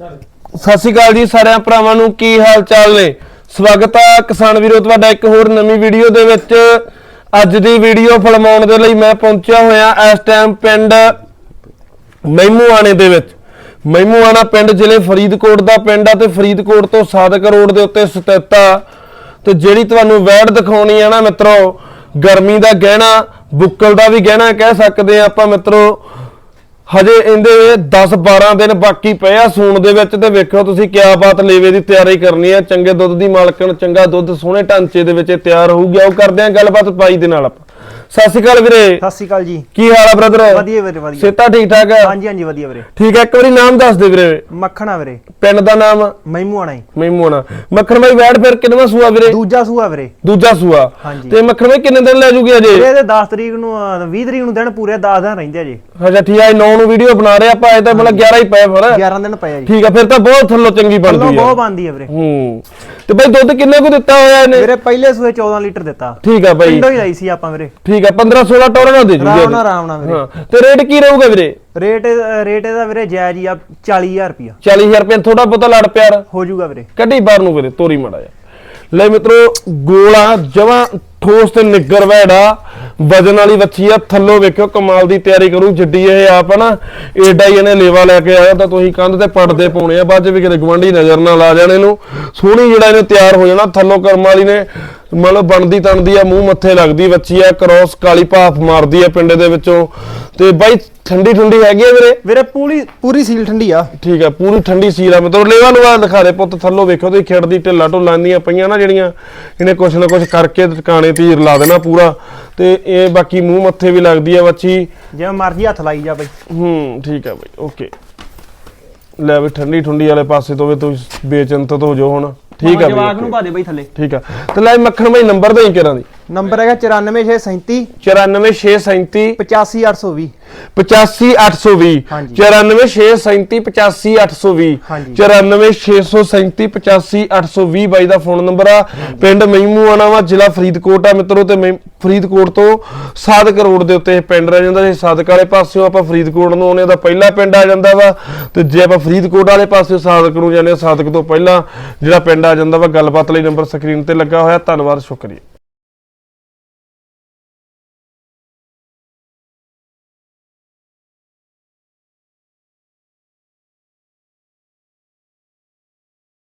ਸਤਿ ਸ਼੍ਰੀ ਅਕਾਲ ਜੀ ਸਾਰਿਆਂ ਭਰਾਵਾਂ ਨੂੰ, ਕੀ ਹਾਲ ਚਾਲ ਨੇ? ਸਵਾਗਤ ਹੈ ਕਿਸਾਨ ਵੀਰੋ, ਤੁਹਾਡਾ ਇੱਕ ਹੋਰ ਨਵੀਂ ਵੀਡੀਓ ਦੇ ਵਿੱਚ। ਅੱਜ ਦੀ ਵੀਡੀਓ ਫਿਲਮਾਉਣ ਦੇ ਲਈ ਮੈਂ ਪਹੁੰਚਿਆ ਹੋਇਆ ਇਸ ਟਾਈਮ ਪਿੰਡ ਮਹਿਮੂਆਣੇ ਦੇ ਵਿੱਚ। ਮਹਿਮੂਆਣਾ ਪਿੰਡ ਜ਼ਿਲ੍ਹੇ ਫਰੀਦਕੋਟ ਦਾ ਪਿੰਡ ਆ ਤੇ ਫਰੀਦਕੋਟ ਤੋਂ ਸਾਦਕ ਰੋਡ ਦੇ ਉੱਤੇ ਸਥਿਤ ਆ। ਤੇ ਜਿਹੜੀ ਤੁਹਾਨੂੰ ਵੈੜ ਦਿਖਾਉਣੀ ਆ ਨਾ ਮਿੱਤਰੋ, ਗਰਮੀ ਦਾ ਗਹਿਣਾ, ਬੁੱਕਲ ਦਾ ਵੀ ਗਹਿਣਾ ਕਹਿ ਸਕਦੇ ਆ ਆਪਾਂ ਮਿੱਤਰੋ। ਹਜੇ ਇਹਦੇ 10 12 ਦਿਨ ਬਾਕੀ ਪਏ ਆ, ਸੂਣ ਦੇ ਵਿੱਚ ਤੇ ਵੇਖੋ ਤੁਸੀਂ ਕਿਆ ਬਾਤ ਲੇਵੇ ਦੀ ਤਿਆਰੀ ਕਰਨੀ ਆ। ਚੰਗੇ ਦੁੱਧ ਦੀ ਮਾਲਕਣ, ਚੰਗਾ ਦੁੱਧ ਸੋਹਣੇ ਢਾਂਚੇ ਦੇ ਵਿੱਚ ਤਿਆਰ ਹੋਊਗੀ। ਉਹ ਕਰਦੇ ਆ ਗੱਲਬਾਤ ਪਾਈ ਦੇ ਨਾਲ ਆਪਾਂ। ਸਤਿ ਸ਼੍ਰੀ ਅਕਾਲ ਵੀਰੇ। ਸਤਿ ਸ਼੍ਰੀ ਅਕਾਲ ਜੀ। ਕੀ ਹਾਲ ਆ ਬ੍ਰਦਰ ਵਧੀਆ ਵੀਰੇ ਵਧੀਆ। ਸੇਤਾ ਠੀਕ ਠਾਕ ਹੈ ਹਾਂਜੀ ਹਾਂਜੀ ਵਧੀਆ ਵੀਰੇ। ਠੀਕ ਹੈ ਇੱਕ ਵਾਰੀ ਨਾਮ ਦੱਸ ਦੇ ਵੀਰੇ। ਮੱਖਣਾ ਵੀਰੇ। ਪਿੰਡ ਦਾ ਨਾਮ? ਮਹਿਮੂ ਆਣਾ ਜੀ। ਮਹਿਮੂਣਾ ਮੱਖਣ ਬਾਈ ਵੈੜ ਫਿਰ ਕਿੰਨਵਾਂ ਸੂਆ ਵੀਰੇ? ਦੂਜਾ ਸੂਆ ਵੀਰੇ। ਦੂਜਾ ਸੂਆ। ਹਾਂਜੀ। ਤੇ ਮੱਖਣ ਬਾਈ ਕਿੰਨੇ ਦਿਨ ਲੈ ਜੂਗੀ ਅਜੇ? ਇਹਦੇ 10 ਤਰੀਕ ਨੂੰ ਅਹ, 20 ਤਰੀਕ ਨੂੰ ਦਿਨ ਪੂਰੇ 10 ਦਿਨ ਰਹਿੰਦੇ ਆ ਜੀ ਅੱਛਾ ਠੀਕ ਹੈ 9 ਨੂੰ ਵੀਡੀਓ ਬਣਾ ਰਹੇ ਆਪਾਂ ਇਹ ਤਾਂ ਮਤਲਬ 11 ਹੀ ਪਏ ਫਿਰ। 11 ਦਿਨ ਪਏ ਆ ਜੀ। ਠੀਕ ਆ ਫਿਰ ਤਾਂ ਬਹੁਤ ਥੱਲੋਂ ਚੰਗੀ ਬਣਦੀ ਆ। ਬਹੁਤ ਬੰਦੀ ਆ ਵੀਰੇ। ਹੂੰ। ਤੇ ਬਾਈ ਦੁੱਧ ਕਿੰਨੇ ਕੁ ਦਿੱਤਾ ਹੋਇਆ ਇਹਨੇ? ਵੀਰੇ ਪਹਿਲੇ ਸੂਏ 14 ਲੀਟਰ ਦਿੱਤਾ। ਠੀਕ ਆ ਬਾਈ। ਪਿੰਡੋਂ ਹੀ ਲਈ ਸੀ ਆਪਾਂ ਵੀਰੇ। ਠੀਕ ਆ 15 16 ਟੋਰਾਂ ਨਾਲ ਦੇ ਜੂਗੀ ਆਰਾਮ। ਨਾਲ ਆਰਾਮ ਨਾਲ ਵੀਰੇ। ਹਾਂ ਤੇ ਰੇਟ ਕੀ ਰਹੂਗਾ ਵੀਰੇ? ਰੇਟ ਰੇਟ ਇਹਦਾ ਵੀਰੇ ਜਾਇਜ਼ ਹੀ ਆ 40000 ਰੁਪਿਆ 40000 ਰੁਪਏ ਥੋੜਾ ਬਹੁਤਾ ਲੜ ਪਿਆਰ। ਹੋ ਜਾਊਗਾ ਵੀਰੇ। ਕੱਢੀ ਬਾਹਰ ਨੂੰ ਵੀਰੇ ਤੋਰੀ ਮੜਾ ਜਾ ਲੈ ਮਿੱਤਰੋ ਗੋਲਾ ਜਵਾਂ ਠੋਸ ਤੇ ਨਿੱਗਰ ਵੈੜਾ। ਵਜਨ ਵਾਲੀ ਵੱਛੀ ਆ ਥੱਲੋਂ ਵੇਖਿਓ ਕਮਾਲ ਦੀ ਤਿਆਰੀ ਕਰੂ ਜੱਡੀ ਇਹ ਆਪ ਨਾ ਏਡਾ ਹੀ ਇਹਨੇ ਲੇਵਾ ਲੈ ਕੇ ਆਇਆ ਤਾਂ ਤੁਸੀਂ ਕੰਧ ਤੇ ਪੜਦੇ ਪਾਉਣੇ ਆ ਬਾਅਦ ਚ ਵੀ ਕਿਤੇ ਗਵੰਡੀ ਨਜ਼ਰ ਨਾ ਲਾ ਜਾਣ ਇਹਨੂੰ। ਸੋਹਣੀ ਜਿਹੜਾ ਇਹਨੇ ਤਿਆਰ ਹੋ ਜਾਣਾ ਥੱਲੋਂ ਕਰਮ ਵਾਲੀ ਨੇ ਮਤਲਬ ਬਣਦੀ ਤਣਦੀ ਆ ਮੂੰਹ ਮੱਥੇ ਲੱਗਦੀ ਵੱਛੀ ਆ ਕ੍ਰੋਸ ਕਾਲੀ ਭਾਫ ਮਾਰਦੀ ਆ ਪਿੰਡ ਦੇ ਵਿੱਚੋਂ। ਤੇ ਬਾਈ ਠੰਡੀ ਠੰਡੀ ਹੈਗੀ ਆ ਵੀਰੇ? ਵੀਰੇ ਪੂਰੀ ਪੂਰੀ ਸੀਲ ਠੰਡੀ ਆ। ਠੀਕ ਆ ਪੂਰੀ ਠੰਡੀ ਸੀਲ ਆ। ਮਤਲਬ ਲੇਵਾ ਲੂਆ ਦਿਖਾ ਦੇ ਪੁੱਤ ਥੱਲੋਂ ਵੇਖੋ ਤੇ ਖੇਡਦੀ ਢਿੱਲਾ ਢੁੱਲਾਂ ਦੀਆਂ ਪਈਆਂ ਨਾ ਜਿਹੜੀਆਂ ਇਹਨੇ ਕੁਛ ਨਾ ਕੁਛ ਕਰਕੇ ਟਿਕਾਣੇ ਧੀਰ ਲਾ ਦੇਣਾ ਪੂਰਾ। ਤੇ ਇਹ ਬਾਕੀ ਮੂੰਹ ਮੱਥੇ ਵੀ ਲੱਗਦੀ ਆ ਬੱਚੀ। ਜਿਵੇਂ ਮਰਜ਼ੀ ਹੱਥ ਲਾਈ ਜਾ ਬਈ। ਹੂੰ ਠੀਕ ਆ ਬਈ ਓਕੇ। ਲੈ ਵੀ ਠੰਡੀ ਠੰਡੀ ਵਾਲੇ ਪਾਸੇ ਤੋਂ ਵੀ ਤੁਸੀਂ ਬੇਚਿੰਤਤ ਹੋ ਜਾਓ ਹੁਣ। ਠੀਕ ਆ ਬਈ ਜਵਾਕ ਨੂੰ ਪਾ ਦੇ ਬਈ ਥੱਲੇ। ਠੀਕ ਆ। ਤੇ ਲੈ ਮੱਖਣ ਬਾਈ ਨੰਬਰ ਦੇਈ ਕਿਰਾਂ ਦੀ? ਨੰਬਰ ਹੈਗਾ 94637 94637 85820 85820 ਹਾਂਜੀ। 94637 85820 ਹਾਂਜੀ। 94637 85820 ਬਾਈ ਦਾ ਫੋਨ ਨੰਬਰ ਆ। ਪਿੰਡ ਮਹਿਮੂਆਣਾ ਵਾ ਜ਼ਿਲ੍ਹਾ ਫਰੀਦਕੋਟ ਆ ਮਿੱਤਰੋ ਤੇ ਫਰੀਦਕੋਟ ਤੋਂ ਸਾਦਕ ਰੋਡ ਦੇ ਉੱਤੇ ਇਹ ਪਿੰਡ ਰਹਿ ਜਾਂਦਾ ਜੇ ਸਾਦਕ ਵਾਲੇ ਪਾਸਿਓਂ ਆਪਾਂ ਫਰੀਦਕੋਟ ਨੂੰ ਆਉਨੇ ਦਾ ਪਹਿਲਾ ਪਿੰਡ ਆ ਜਾਂਦਾ ਵਾ। ਤੇ ਜੇ ਆਪਾਂ ਫਰੀਦਕੋਟ ਵਾਲੇ ਪਾਸਿਓਂ ਸਾਦਕ ਨੂੰ ਜਾਂਦੇ ਹਾਂ ਸਾਦਕ ਤੋਂ ਪਹਿਲਾਂ ਜਿਹੜਾ ਪਿੰਡ ਆ ਜਾਂਦਾ ਵਾ ਗੱਲਬਾਤ ਲਈ ਨੰਬਰ ਸਕਰੀਨ ਤੇ ਲੱਗਾ ਹੋਇਆ। ਧੰਨਵਾਦ ਸ਼ੁਕਰੀਆ।